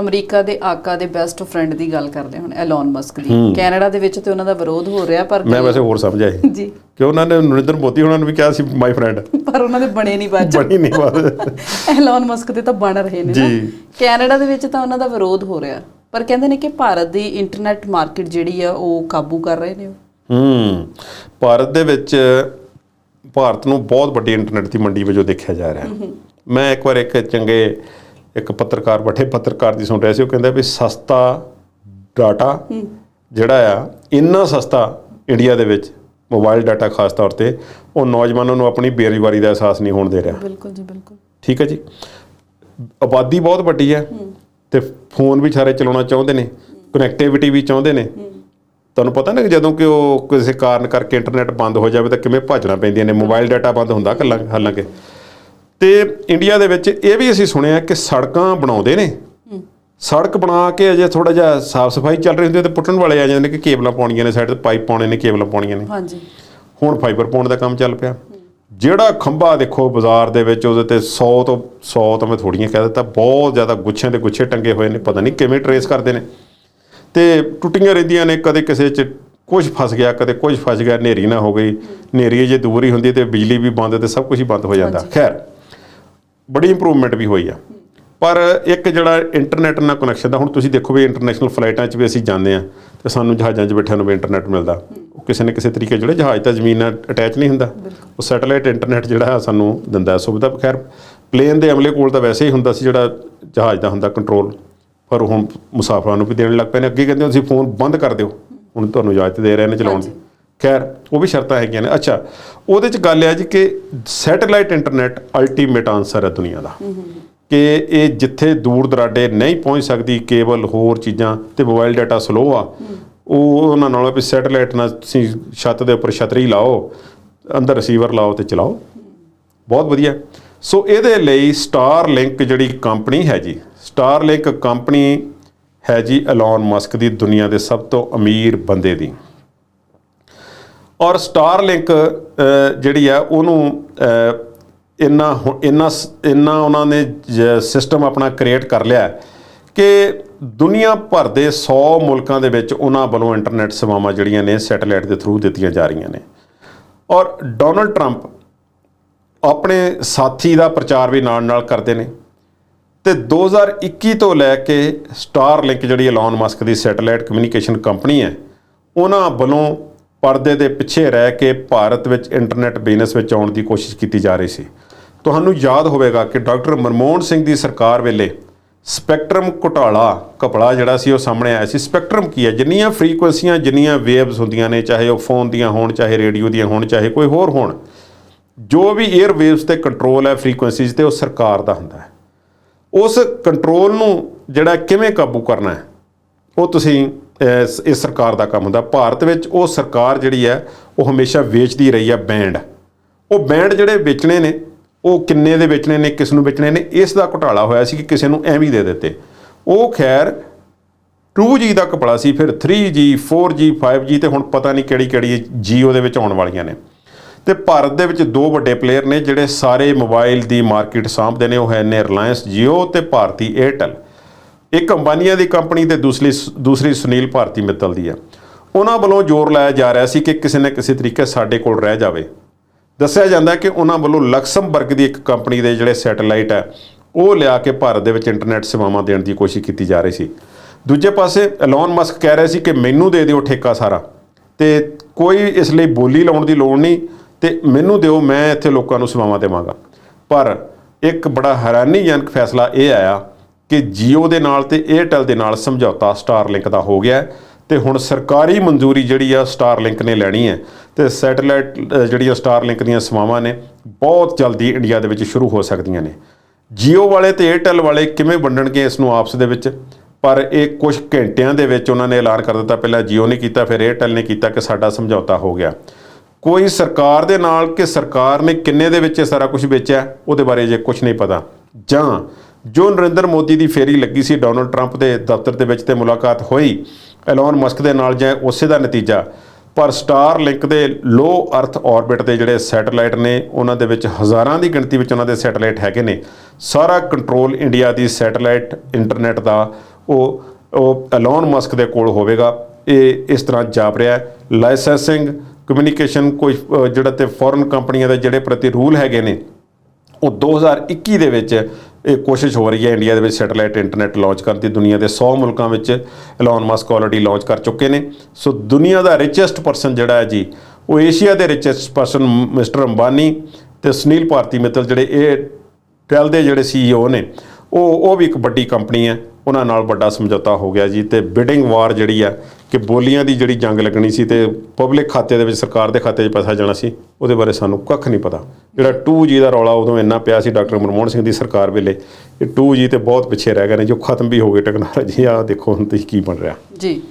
America ਦੇ ਆਕਾ ਦੇ best friend ਦੀ ਗੱਲ ਕਰਦੇ ਹੁਣ ਐਲਨ ਮਸਕ ਦੀ। ਕੈਨੇਡਾ ਦੇ ਵਿੱਚ ਤੇ ਉਹਨਾਂ ਦਾ ਵਿਰੋਧ ਹੋ ਰਿਹਾ ਪਰ ਮੈਂ ਵੈਸੇ ਹੋਰ ਸਮਝਿਆ ਇਹ ਜੀ। ਕਿ ਉਹਨਾਂ ਨੇ ਨਰਿੰਦਰ ਮੋਦੀ ਉਹਨਾਂ ਨੂੰ ਵੀ ਕਿਹਾ ਸੀ ਮਾਈ ਫਰੈਂਡ ਪਰ ਉਹਨਾਂ ਦੇ ਬਣੇ ਨਹੀਂ ਬਾਅਦ ਬਣੀ ਨਹੀਂ ਬਾਤ ਐਲਨ ਮਸਕ ਦੇ ਤਾਂ ਬਣ ਰਹੇ ਨੇ ਜੀ। ਕੈਨੇਡਾ ਦੇ ਵਿੱਚ ਤਾਂ ਉਹਨਾਂ ਦਾ ਵਿਰੋਧ ਹੋ ਰਿਹਾ। ਪਰ ਕਹਿੰਦੇ ਨੇ ਕਿ ਭਾਰਤ ਦੀ ਇੰਟਰਨੈਟ ਮਾਰਕੀਟ ਜਿਹੜੀ ਆ ਉਹ ਕਾਬੂ ਕਰ ਰਹੇ ਨੇ। ਹੂੰ। ਭਾਰਤ ਦੇ ਵਿੱਚ ਭਾਰਤ ਨੂੰ ਬਹੁਤ ਵੱਡੀ ਇੰਟਰਨੈਟ ਦੀ ਮੰਡੀ ਵਜੋਂ ਦੇਖਿਆ ਜਾ ਰਿਹਾ। ਹੈ। ਮੈਂ ਇੱਕ ਵਾਰ ਇੱਕ ਚੰਗੇ ਇੱਕ ਪੱਤਰਕਾਰ ਬੈਠੇ ਪੱਤਰਕਾਰ ਦੀ ਸੁਣ ਰਿਹਾ ਸੀ ਉਹ ਕਹਿੰਦਾ ਵੀ ਸਸਤਾ ਡਾਟਾ ਜਿਹੜਾ ਆ ਇੰਨਾ ਸਸਤਾ ਇੰਡੀਆ ਦੇ ਵਿੱਚ ਮੋਬਾਈਲ ਡਾਟਾ ਖਾਸ ਤੌਰ ਤੇ ਉਹ ਨੌਜਵਾਨਾਂ ਨੂੰ ਆਪਣੀ ਬੇਰੁਜ਼ਗਾਰੀ ਦਾ ਅਹਿਸਾਸ ਨਹੀਂ ਹੋਣ ਦੇ ਰਿਹਾ। ਬਿਲਕੁਲ ਜੀ ਬਿਲਕੁਲ। ਠੀਕ ਹੈ ਜੀ? ਆਬਾਦੀ ਬਹੁਤ ਵੱਡੀ ਹੈ ਤੇ ਫੋਨ ਵੀ ਸਾਰੇ ਚਲਾਉਣਾ ਚਾਹੁੰਦੇ ਨੇ ਕਨੈਕਟੀਵਿਟੀ ਵੀ ਚਾਹੁੰਦੇ ਨੇ। ਤੁਹਾਨੂੰ ਪਤਾ ਨਾ ਕਿ ਜਦੋਂ ਕਿ ਉਹ ਕਿਸੇ ਕਾਰਨ ਕਰਕੇ ਇੰਟਰਨੈਟ ਬੰਦ ਹੋ ਜਾਵੇ ਤਾਂ ਕਿਵੇਂ ਭੱਜਣਾ ਪੈਂਦੀਆਂ ਨੇ ਮੋਬਾਈਲ ਡਾਟਾ ਬੰਦ ਹੁੰਦਾ ਕੱਲਾ ਹਾਲਾਂਕਿ ਤੇ ਇੰਡੀਆ ਦੇ ਵਿੱਚ ਇਹ ਵੀ ਅਸੀਂ ਸੁਣਿਆ ਕਿ ਸੜਕਾਂ ਬਣਾਉਂਦੇ ਨੇ। ਸੜਕ ਬਣਾ ਕੇ ਅਜੇ ਥੋੜਾ ਜਿਹਾ ਸਾਫ਼ ਸਫ਼ਾਈ ਚੱਲ ਰਹੀ ਹੁੰਦੀ ਹੈ ਤੇ ਪੁੱਟਣ ਵਾਲੇ ਆ ਜਾਂਦੇ ਨੇ ਕਿ ਕੇਬਲਾਂ ਪਾਉਣੀਆਂ ਨੇ ਸਾਈਡ ਤੇ ਪਾਈਪ ਪਾਉਣੇ ਨੇ ਕੇਬਲਾਂ ਪਾਉਣੀਆਂ ਨੇ। ਹਾਂਜੀ। ਹੁਣ ਫਾਈਬਰ ਪਾਉਣ ਦਾ ਕੰਮ ਚੱਲ ਪਿਆ। ਜਿਹੜਾ ਖੰਭਾ ਦੇਖੋ ਬਾਜ਼ਾਰ ਦੇ ਵਿੱਚ ਉਹਦੇ ਤੇ 100 ਤੋਂ 100 ਤਾਂ ਮੈਂ ਥੋੜੀਆਂ ਕਹਿ ਦਿੱਤਾ ਬਹੁਤ ਜ਼ਿਆਦਾ ਗੁੱਛਿਆਂ ਦੇ ਗੁੱਛੇ ਟੰਗੇ ਹੋਏ ਨੇ ਪਤਾ ਨਹੀਂ ਕਿਵੇਂ ਟਰੇਸ ਕਰਦੇ ਨੇ। ਤੇ ਟੁੱਟੀਆਂ ਰਹਿੰਦੀਆਂ ਨੇ ਕਦੇ ਕਿਸੇ 'ਚ ਕੁਝ ਫਸ ਗਿਆ ਕਦੇ ਕੁਝ ਫਸ ਗਿਆ ਹਨੇਰੀ ਨਾ ਹੋ ਗਈ ਹਨੇਰੀ ਜੇ ਦੂਰ ਹੀ ਹੁੰਦੀ ਤੇ ਬਿਜਲੀ ਵੀ ਬੰਦ ਤੇ ਸਭ ਕੁਝ ਹੀ ਬੰਦ ਹੋ ਜਾਂਦਾ। ਖੈਰ ਬੜੀ ਇੰਪਰੂਵਮੈਂਟ ਵੀ ਹੋਈ ਆ। ਪਰ ਇੱਕ ਜਿਹੜਾ ਇੰਟਰਨੈਟ ਨਾਲ ਕਨੈਕਸ਼ਨ ਦਾ ਹੁਣ ਤੁਸੀਂ ਦੇਖੋ ਵੀ ਇੰਟਰਨੈਸ਼ਨਲ ਫਲਾਈਟਾਂ 'ਚ ਵੀ ਅਸੀਂ ਜਾਂਦੇ ਆ ਤੇ ਸਾਨੂੰ ਜਹਾਜ਼ਾਂ 'ਚ ਬੈਠਿਆਂ ਨੂੰ ਵੀ ਇੰਟਰਨੈਟ ਮਿਲਦਾ। ਉਹ ਕਿਸੇ ਨਾ ਕਿਸੇ ਤਰੀਕੇ ਜਿਹੜੇ ਜਹਾਜ਼ ਤਾਂ ਜ਼ਮੀਨ ਨਾਲ ਅਟੈਚ ਨਹੀਂ ਹੁੰਦਾ। ਉਹ ਸੈਟੇਲਾਈਟ ਇੰਟਰਨੈਟ ਜਿਹੜਾ ਸਾਨੂੰ ਦਿੰਦਾ ਹੈ ਸੁਵਿਧਾ ਖੈਰ ਪਲੇਨ ਦੇ ਅਮਲੇ ਕੋਲ ਤਾਂ ਵੈਸੇ ਹੀ ਹੁੰਦਾ ਸੀ ਜਿਹੜਾ ਜਹਾਜ਼ ਦਾ ਹੁੰਦਾ ਕੰਟਰੋਲ ਪਰ ਹੁਣ ਮੁਸਾਫਰਾਂ ਨੂੰ ਵੀ ਦੇਣ ਲੱਗ ਪਏ ਨੇ। ਅੱਗੇ ਕਹਿੰਦੇ ਤੁਸੀਂ ਫੋਨ ਬੰਦ ਕਰ ਦਿਓ। ਹੁਣ ਤੁਹਾਨੂੰ ਇਜਾਜ਼ਤ ਦੇ ਰਹੇ ਨੇ ਚਲਾਉਣ ਦੀ ਖੈਰ ਉਹ ਵੀ ਸ਼ਰਤਾਂ ਹੈਗੀਆਂ ਨੇ। ਅੱਛਾ ਉਹਦੇ ਚ ਗੱਲ ਹੈ ਜੀ ਕਿ ਸੈਟੇਲਾਈਟ ਇੰਟਰਨੈਟ ਅਲਟੀਮੇਟ ਆਨਸਰ ਹੈ ਦੁਨੀਆ ਦਾ। ਕਿ ਇਹ ਜਿੱਥੇ ਦੂਰ ਦਰਾਡੇ ਨਹੀਂ ਪਹੁੰਚ ਸਕਦੀ ਕੇਬਲ ਹੋਰ ਚੀਜ਼ਾਂ ਤੇ ਮੋਬਾਈਲ ਡਾਟਾ ਸਲੋ ਆ ਉਹ ਉਹਨਾਂ ਨਾਲ ਵੀ ਸੈਟੇਲਾਈਟ ਨਾਲ ਤੁਸੀਂ ਛੱਤ ਦੇ ਉੱਪਰ ਛਤਰੀ ਲਾਓ ਅੰਦਰ ਰਿਸੀਵਰ ਲਾਓ ਤੇ ਚਲਾਓ। ਬਹੁਤ ਵਧੀਆ। ਸੋ ਇਹਦੇ ਲਈ ਸਟਾਰ ਲਿੰਕ ਜਿਹੜੀ ਕੰਪਨੀ ਹੈ ਜੀ ਸਟਾਰ ਲਿੰਕ ਕੰਪਨੀ ਹੈ ਜੀ ਐਲਨ ਮਸਕ ਦੀ ਦੁਨੀਆ ਦੇ ਸਭ ਤੋਂ ਅਮੀਰ ਬੰਦੇ ਦੀ। ਔਰ ਸਟਾਰ ਲਿੰਕ ਜਿਹੜੀ ਆ ਉਹਨੂੰ ਇੰਨਾ ਹੁ- ਇੰਨਾ ਸ- ਇੰਨਾ ਉਹਨਾਂ ਨੇ ਸਿਸਟਮ ਆਪਣਾ ਕ੍ਰੀਏਟ ਕਰ ਲਿਆ ਕਿ ਦੁਨੀਆ ਭਰ ਦੇ 100 ਮੁਲਕਾਂ ਦੇ ਵਿੱਚ ਉਹਨਾਂ ਵੱਲੋਂ ਇੰਟਰਨੈਟ ਸੇਵਾਵਾਂ ਜਿਹੜੀਆਂ ਨੇ ਸੈਟੇਲਾਈਟ ਦੇ ਥਰੂ ਦਿੱਤੀਆਂ ਜਾ ਰਹੀਆਂ ਨੇ। ਔਰ ਡੋਨਲਡ ਟਰੰਪ ਆਪਣੇ ਸਾਥੀ ਦਾ ਪ੍ਰਚਾਰ ਵੀ ਨਾਲ ਨਾਲ ਕਰਦੇ ਨੇ ਤੇ 2021 ਤੋਂ ਲੈ ਕੇ ਸਟਾਰ ਲਿੰਕ ਜਿਹੜੀ ਐਲਨ ਮਸਕ ਦੀ ਸੈਟੇਲਾਈਟ ਕਮਿਊਨੀਕੇਸ਼ਨ ਕੰਪਨੀ ਹੈ, ਉਹਨਾਂ ਵੱਲੋਂ ਪਰਦੇ ਦੇ ਪਿੱਛੇ ਰਹਿ ਕੇ ਭਾਰਤ ਵਿੱਚ ਇੰਟਰਨੈਟ ਬਿਜ਼ਨਸ ਵਿੱਚ ਆਉਣ ਦੀ ਕੋਸ਼ਿਸ਼ ਕੀਤੀ ਜਾ ਰਹੀ ਸੀ। ਤੁਹਾਨੂੰ ਯਾਦ ਹੋਵੇਗਾ ਕਿ ਡਾਕਟਰ ਮਨਮੋਹਨ ਸਿੰਘ ਦੀ ਸਰਕਾਰ ਵੇਲੇ ਸਪੈਕਟਰਮ ਘੁਟਾਲਾ ਕਪੜਾ ਜਿਹੜਾ ਸੀ ਉਹ ਸਾਹਮਣੇ ਆਇਆ ਸੀ। ਸਪੈਕਟਰਮ ਕੀ ਹੈ? ਜਿੰਨੀਆਂ ਫ੍ਰੀਕੁਐਂਸੀਆਂ ਜਿੰਨੀਆਂ ਵੇਵਸ ਹੁੰਦੀਆਂ ਨੇ, ਚਾਹੇ ਉਹ ਫੋਨ ਦੀਆਂ ਹੋਣ, ਚਾਹੇ ਰੇਡੀਓ ਦੀਆਂ ਹੋਣ, ਚਾਹੇ ਕੋਈ ਹੋਰ ਹੋਣ, ਜੋ ਵੀ 에ਅਰ ਵੇਵਸ ਤੇ ਕੰਟਰੋਲ ਹੈ ਫ੍ਰੀਕੁਐਂਸੀਜ਼ ਤੇ ਉਹ ਸਰਕਾਰ ਦਾ ਹੁੰਦਾ ਹੈ। ਉਸ ਕੰਟਰੋਲ ਨੂੰ ਜਿਹੜਾ ਕਿਵੇਂ ਕਾਬੂ ਕਰਨਾ ਹੈ? ਉਹ ਤੁਸੀਂ ਇਸ ਸਰਕਾਰ ਦਾ ਕੰਮ ਹੁੰਦਾ। ਭਾਰਤ ਵਿੱਚ ਉਹ ਸਰਕਾਰ ਜਿਹੜੀ ਹੈ, ਉਹ ਹਮੇਸ਼ਾ ਵੇਚਦੀ ਰਹੀ ਹੈ ਬੈਂਡ। ਉਹ ਬੈਂਡ ਜਿਹੜੇ ਵੇਚਣੇ ਨੇ, ਉਹ ਕਿੰਨੇ ਦੇ ਵੇਚਣੇ ਨੇ, ਕਿਸ ਨੂੰ ਵੇਚਣੇ ਨੇ, ਇਸ ਦਾ ਘੁਟਾਲਾ ਹੋਇਆ ਸੀ ਕਿ ਕਿਸੇ ਨੂੰ ਐਵੇਂ ਦੇ ਦਿੱਤੇ। ਉਹ ਖੈਰ 2G ਦਾ ਕਪੜਾ ਸੀ, ਫਿਰ 3G 4G 5G ਤੇ ਹੁਣ ਪਤਾ ਨਹੀਂ ਕਿਹੜੀ ਕਿਹੜੀ ਜੀਓ ਦੇ ਵਿੱਚ ਆਉਣ ਵਾਲੀਆਂ ਨੇ। ਤੇ ਭਾਰਤ ਦੇ ਵਿੱਚ ਦੋ ਵੱਡੇ ਪਲੇਅਰ ਨੇ, ਜਿਹੜੇ ਸਾਰੇ ਮੋਬਾਈਲ ਦੀ ਮਾਰਕੀਟ ਸਾਂਭਦੇ ਨੇ, ਉਹ ਹੈ ਨੇ ਰਿਲਾਇੰਸ Jio ਤੇ ਭਾਰਤੀ 에ਅਰਟੈਲ ਇੱਕ ਅੰਬਾਨੀਆਂ ਦੀ ਕੰਪਨੀ ਤੇ ਦੂਸਰੀ ਦੂਸਰੀ ਸੁਨੀਲ ਭਾਰਤੀ ਮਿੱਤਲ ਦੀ ਹੈ ਉਹਨਾਂ ਵੱਲੋਂ ਜ਼ੋਰ ਲਾਇਆ ਜਾ ਰਿਹਾ ਸੀ ਕਿ ਕਿਸੇ ਨਾ ਕਿਸੇ ਤਰੀਕੇ ਸਾਡੇ ਕੋਲ ਰਹਿ ਜਾਵੇ। ਦੱਸਿਆ ਜਾਂਦਾ ਕਿ ਉਹਨਾਂ ਵੱਲੋਂ ਲਕਸਮਬਰਗ ਦੀ ਇੱਕ ਕੰਪਨੀ ਦੇ ਜਿਹੜੇ ਸੈਟੇਲਾਈਟ ਹੈ ਉਹ ਲਿਆ ਕੇ ਭਾਰਤ ਦੇ ਵਿੱਚ ਇੰਟਰਨੈਟ ਸੇਵਾਵਾਂ ਦੇਣ ਦੀ ਕੋਸ਼ਿਸ਼ ਕੀਤੀ ਜਾ ਰਹੀ ਸੀ। ਦੂਜੇ ਪਾਸੇ ਐਲਨ ਮਸਕ ਕਹਿ ਰਿਹਾ ਸੀ ਕਿ ਮੈਨੂੰ ਦੇ ਦਿਓ ਠੇਕਾ ਸਾਰਾ ਤੇ ਕੋਈ ਇਸ ਲਈ ਬੋਲੀ ਲਾਉਣ ਦੀ ਲੋੜ ਨਹੀਂ ਤੇ ਮੈਨੂੰ ਦਿਓ, ਮੈਂ ਇੱਥੇ ਲੋਕਾਂ ਨੂੰ ਸੇਵਾਵਾਂ ਦੇਵਾਂਗਾ। ਪਰ ਇੱਕ ਬੜਾ ਹੈਰਾਨੀਜਨਕ ਫੈਸਲਾ ਇਹ ਆਇਆ ਕਿ ਜੀਓ ਦੇ ਨਾਲ ਤੇ Airtel ਦੇ ਨਾਲ ਸਮਝੌਤਾ Starlink ਦਾ ਹੋ ਗਿਆ ਹੈ ਤੇ ਹੁਣ ਸਰਕਾਰੀ ਮਨਜ਼ੂਰੀ ਜਿਹੜੀ ਆ Starlink ਨੇ ਲੈਣੀ ਹੈ ਤੇ ਸੈਟੇਲਾਈਟ ਅ, ਜਿਹੜੀਆਂ Starlink ਦੀਆਂ ਸੇਵਾਵਾਂ ਨੇ ਬਹੁਤ ਜਲਦੀ ਇੰਡੀਆ ਦੇ ਵਿੱਚ ਸ਼ੁਰੂ ਹੋ ਸਕਦੀਆਂ ਨੇ। ਜੀਓ ਵਾਲੇ ਤੇ Airtel ਵਾਲੇ ਕਿਵੇਂ ਵੰਡਣਗੇ ਇਸ ਨੂੰ ਆਪਸ ਦੇ ਵਿੱਚ? ਪਰ ਇਹ ਕੁਝ ਘੰਟਿਆਂ ਦੇ ਵਿੱਚ ਉਹਨਾਂ ਨੇ ਐਲਾਨ ਕਰ ਦਿੱਤਾ। ਪਹਿਲਾਂ ਜੀਓ ਨੇ ਕੀਤਾ ਫਿਰ Airtel ਨੇ ਕੀਤਾ ਕਿ ਸਾਡਾ ਸਮਝੌਤਾ ਹੋ ਗਿਆ। ਕੋਈ ਸਰਕਾਰ ਦੇ ਨਾਲ ਕਿ ਸਰਕਾਰ ਨੇ ਕਿੰਨੇ ਦੇ ਵਿੱਚ ਇਹ ਸਾਰਾ ਕੁਝ ਵੇਚਿਆ ਉਹਦੇ ਬਾਰੇ ਜੇ ਕੁਝ ਨਹੀਂ ਪਤਾ। ਜਾਂ ਜੋ ਨਰਿੰਦਰ ਮੋਦੀ ਦੀ ਫੇਰੀ ਲੱਗੀ ਸੀ ਡੋਨਲਡ ਟਰੰਪ ਦੇ ਦਫ਼ਤਰ ਦੇ ਵਿੱਚ ਤੇ ਮੁਲਾਕਾਤ ਹੋਈ, ਐਲਨ ਮਸਕ ਦੇ ਨਾਲ ਜਾਂ ਉਸੇ ਦਾ ਨਤੀਜਾ। ਪਰ ਸਟਾਰ ਲਿੰਕ ਦੇ ਲੋ ਅਰਥ ਆਰਬਿਟ ਦੇ ਜਿਹੜੇ ਸੈਟੇਲਾਈਟ ਨੇ, ਉਹਨਾਂ ਦੇ ਵਿੱਚ ਹਜ਼ਾਰਾਂ ਦੀ ਗਿਣਤੀ ਵਿੱਚ ਉਹਨਾਂ ਦੇ ਸੈਟੇਲਾਈਟ ਹੈਗੇ ਨੇ। ਸਾਰਾ ਕੰਟਰੋਲ ਇੰਡੀਆ ਦੀ ਸੈਟੇਲਾਈਟ ਇੰਟਰਨੈਟ ਦਾ, ਉਹ ਉਹ ਐਲੋਨ ਮਸਕ ਦੇ ਕੋਲ ਹੋਵੇਗਾ। ਇਹ ਇਸ ਤਰ੍ਹਾਂ ਜਾਪ ਰਿਹਾ ਹੈ। ਲਾਇਸੈਂਸਿੰਗ, ਕਮਿਊਨੀਕੇਸ਼ਨ ਕੋਈ ਜਿਹੜਾ ਤੇ ਫੋਰਨ ਕੰਪਨੀਆਂ ਦੇ ਜਿਹੜੇ ਪ੍ਰਤੀ ਰੂਲ ਹੈਗੇ ਨੇ, ਉਹ 2021 ਦੇ ਵਿੱਚ ਇਹ ਕੋਸ਼ਿਸ਼ ਹੋ ਰਹੀ ਹੈ ਇੰਡੀਆ ਦੇ ਵਿੱਚ ਸੈਟੇਲਾਈਟ ਇੰਟਰਨੈਟ ਲਾਂਚ ਕਰਨ ਦੀ। ਦੁਨੀਆ ਦੇ 100 ਮੁਲਕਾਂ ਵਿੱਚ ਐਲਨ ਮਸਕ ਆਲਰੇਡੀ ਲਾਂਚ ਕਰ ਚੁੱਕੇ ਨੇ। ਸੋ ਦੁਨੀਆ ਦਾ ਰਿਚੈਸਟ ਪਰਸਨ ਜਿਹੜਾ ਹੈ ਜੀ, ਉਹ ਏਸ਼ੀਆ ਦੇ ਰਿਚੈਸਟ ਪਰਸਨ ਮਿਸਟਰ ਅੰਬਾਨੀ ਤੇ ਸੁਨੀਲ ਭਾਰਤੀ ਮਿੱਤਲ ਜਿਹੜੇ ਇਹ ਟੈਲ ਦੇ ਜਿਹੜੇ ਸੀਈਓ ਨੇ, ਉਹ ਉਹ ਵੀ ਇੱਕ ਵੱਡੀ ਕੰਪਨੀ ਹੈ। ਉਹਨਾਂ ਨਾਲ ਵੱਡਾ ਸਮਝੌਤਾ ਹੋ ਗਿਆ ਜੀ ਤੇ ਬਿਡਿੰਗ ਵਾਰ ਜਿਹੜੀ ਆ ਕਿ ਬੋਲੀਆਂ ਦੀ ਜਿਹੜੀ ਜੰਗ ਲੱਗਣੀ ਸੀ ਤੇ ਪਬਲਿਕ ਖਾਤੇ ਦੇ ਵਿੱਚ, ਸਰਕਾਰ ਦੇ ਖਾਤੇ 'ਚ ਪੈਸਾ ਜਾਣਾ ਸੀ, ਉਹਦੇ ਬਾਰੇ ਸਾਨੂੰ ਕੱਖ ਨਹੀਂ ਪਤਾ। ਜਿਹੜਾ 2G ਦਾ ਰੌਲਾ ਉਦੋਂ ਇੰਨਾ ਪਿਆ ਸੀ ਡਾਕਟਰ ਮਨਮੋਹਨ ਸਿੰਘ ਦੀ ਸਰਕਾਰ ਵੇਲੇ, ਇਹ 2G ਤੇ ਬਹੁਤ ਪਿੱਛੇ ਰਹਿ ਗਏ ਨੇ, ਜੋ ਖਤਮ ਵੀ ਹੋ ਗਏ ਟੈਕਨੋਲੋਜੀ ਆ ਦੇਖੋ ਹੁਣ ਤੁਸੀਂ ਕੀ ਬਣ ਰਿਹਾ। ਜੀ।